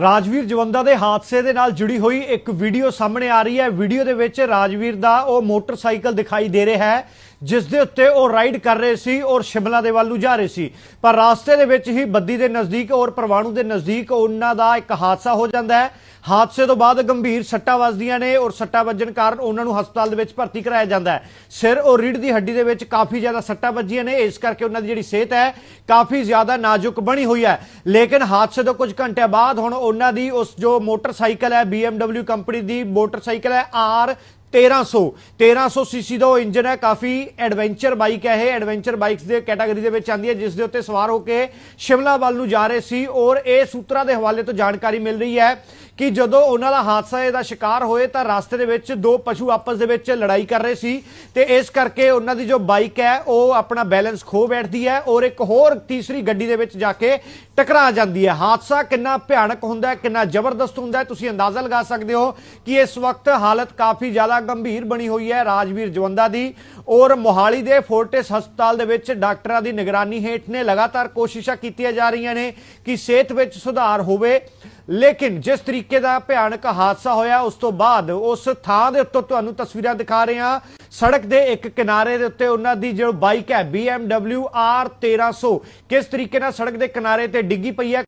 ਰਾਜਵੀਰ ਜਵੰਦਾ ਦੇ ਹਾਦਸੇ ਦੇ ਨਾਲ ਜੁੜੀ ਹੋਈ ਇੱਕ ਵੀਡੀਓ ਸਾਹਮਣੇ ਆ ਰਹੀ ਹੈ। ਵੀਡੀਓ ਦੇ ਵਿੱਚ ਰਾਜਵੀਰ ਦਾ ਉਹ ਮੋਟਰਸਾਈਕਲ ਦਿਖਾਈ ਦੇ ਰਿਹਾ ਹੈ ਜਿਸ ਦੇ ਉੱਤੇ ਉਹ ਰਾਈਡ ਕਰ ਰਹੇ ਸੀ ਔਰ ਸ਼ਿਮਲਾ ਦੇ ਵੱਲ ਨੂੰ ਜਾ ਰਹੇ ਸੀ। ਪਰ ਰਾਸਤੇ ਦੇ ਵਿੱਚ ਹੀ ਬੱਦੀ ਦੇ ਨਜ਼ਦੀਕ ਔਰ ਪਰਵਾਣੂ ਦੇ ਨਜ਼ਦੀਕ ਉਹਨਾਂ ਦਾ ਇੱਕ ਹਾਦਸਾ ਹੋ ਜਾਂਦਾ ਹੈ। ਹਾਦਸੇ ਤੋਂ ਬਾਅਦ ਗੰਭੀਰ ਸੱਟਾਂ ਵੱਜਦੀਆਂ ਨੇ ਔਰ ਸੱਟਾਂ ਵੱਜਣ ਕਾਰਨ ਉਹਨਾਂ ਨੂੰ ਹਸਪਤਾਲ ਦੇ ਵਿੱਚ ਭਰਤੀ ਕਰਾਇਆ ਜਾਂਦਾ ਹੈ। ਸਿਰ ਔਰ ਰੀੜ ਦੀ ਹੱਡੀ ਦੇ ਵਿੱਚ ਕਾਫੀ ਜ਼ਿਆਦਾ ਸੱਟਾਂ ਵੱਜੀਆਂ ਨੇ। ਇਸ ਕਰਕੇ ਉਹਨਾਂ ਦੀ ਜਿਹੜੀ ਸਿਹਤ ਹੈ ਕਾਫੀ ਜ਼ਿਆਦਾ ਨਾਜ਼ੁਕ ਬਣੀ ਹੋਈ ਹੈ। ਲੇਕਿਨ ਹਾਦਸੇ ਤੋਂ ਕੁਝ ਘੰਟਿਆਂ ਬਾਅਦ ਹੁਣ ਉਹਨਾਂ ਦੀ ਉਸ ਜੋ ਮੋਟਰਸਾਈਕਲ ਹੈ BMW ਕੰਪਨੀ ਦੀ ਮੋਟਰਸਾਈਕਲ ਹੈ ਆਰ 1300 1300 ਸੀਸੀ ਦਾ ਉਹ ਇੰਜਨ ਹੈ, ਕਾਫੀ ਐਡਵੈਂਚਰ ਬਾਈਕ ਹੈ ਇਹ। ਐਡਵੈਂਚਰ ਬਾਈਕਸ ਦੇ ਕੈਟਾਗਰੀ ਦੇ ਵਿੱਚ ਆਉਂਦੀ ਹੈ, ਜਿਸ ਦੇ ਉੱਤੇ ਸਵਾਰ ਹੋ ਕੇ ਸ਼ਿਮਲਾ ਵੱਲ ਨੂੰ ਜਾ ਰਹੇ ਸੀ ਔਰ ਇਹ ਸੂਤਰਾਂ ਦੇ ਹਵਾਲੇ ਤੋਂ ਜਾਣਕਾਰੀ ਮਿਲ ਰਹੀ ਹੈ ਕਿ ਜਦੋਂ ਉਹਨਾਂ ਦਾ ਹਾਦਸਾ ਇਹਦਾ ਸ਼ਿਕਾਰ ਹੋਏ ਤਾਂ ਰਸਤੇ ਦੇ ਵਿੱਚ ਦੋ ਪਸ਼ੂ ਆਪਸ ਦੇ ਵਿੱਚ ਲੜਾਈ ਕਰ ਰਹੇ ਸੀ ਤੇ ਇਸ ਕਰਕੇ ਉਹਨਾਂ ਦੀ ਜੋ ਬਾਈਕ ਹੈ, ਉਹ ਆਪਣਾ ਬੈਲੈਂਸ ਖੋ ਬੈਠਦੀ ਹੈ ਔਰ ਇੱਕ ਹੋਰ ਤੀਸਰੀ ਗੱਡੀ ਦੇ ਵਿੱਚ ਜਾ ਕੇ ਟਕਰਾ ਜਾਂਦੀ ਹੈ। ਹਾਦਸਾ ਕਿੰਨਾ ਭਿਆਨਕ ਹੁੰਦਾ ਹੈ, ਕਿੰਨਾ ਜ਼ਬਰਦਸਤ ਹੁੰਦਾ ਹੈ, ਤੁਸੀਂ ਅੰਦਾਜ਼ਾ ਲਗਾ ਸਕਦੇ ਹੋ ਕਿ ਇਸ ਵਕਤ ਹਾਲਤ ਕਾਫੀ ਜ਼ਿਆਦਾ ਗੰਭੀਰ ਬਣੀ ਹੋਈ ਹੈ ਰਾਜਵੀਰ ਜਵੰਦਾ ਦੀ ਔਰ ਮੋਹਾਲੀ ਦੇ ਫੋਰਟਿਸ ਹਸਪਤਾਲ ਦੇ ਵਿੱਚ ਡਾਕਟਰਾਂ ਦੀ ਨਿਗਰਾਨੀ ਹੇਠ ਨੇ ਲਗਾਤਾਰ ਕੋਸ਼ਿਸ਼ਾਂ ਕੀਤੀਆਂ ਜਾ ਰਹੀਆਂ ਨੇ ਕਿ ਸਿਹਤ ਵਿੱਚ ਸੁਧਾਰ ਹੋਵੇ। ਲੇਕਿਨ ਜਿਸ ਤਰੀਕੇ ਦਾ ਭਿਆਨਕ ਹਾਦਸਾ ਹੋਇਆ, ਉਸ ਤੋਂ ਬਾਅਦ ਉਸ ਥਾਂ ਦੇ ਉੱਤੇ ਤੁਹਾਨੂੰ ਤਸਵੀਰਾਂ ਦਿਖਾ ਰਹੇ ਹਾਂ। ਸੜਕ ਦੇ ਇੱਕ ਕਿਨਾਰੇ ਦੇ ਉੱਤੇ ਉਹਨਾਂ ਦੀ ਜੋ ਬਾਈਕ ਹੈ BMW R1300 ਕਿਸ ਤਰੀਕੇ ਨਾਲ ਸੜਕ ਦੇ ਕਿਨਾਰੇ ਤੇ ਡਿੱਗੀ ਪਈ ਹੈ?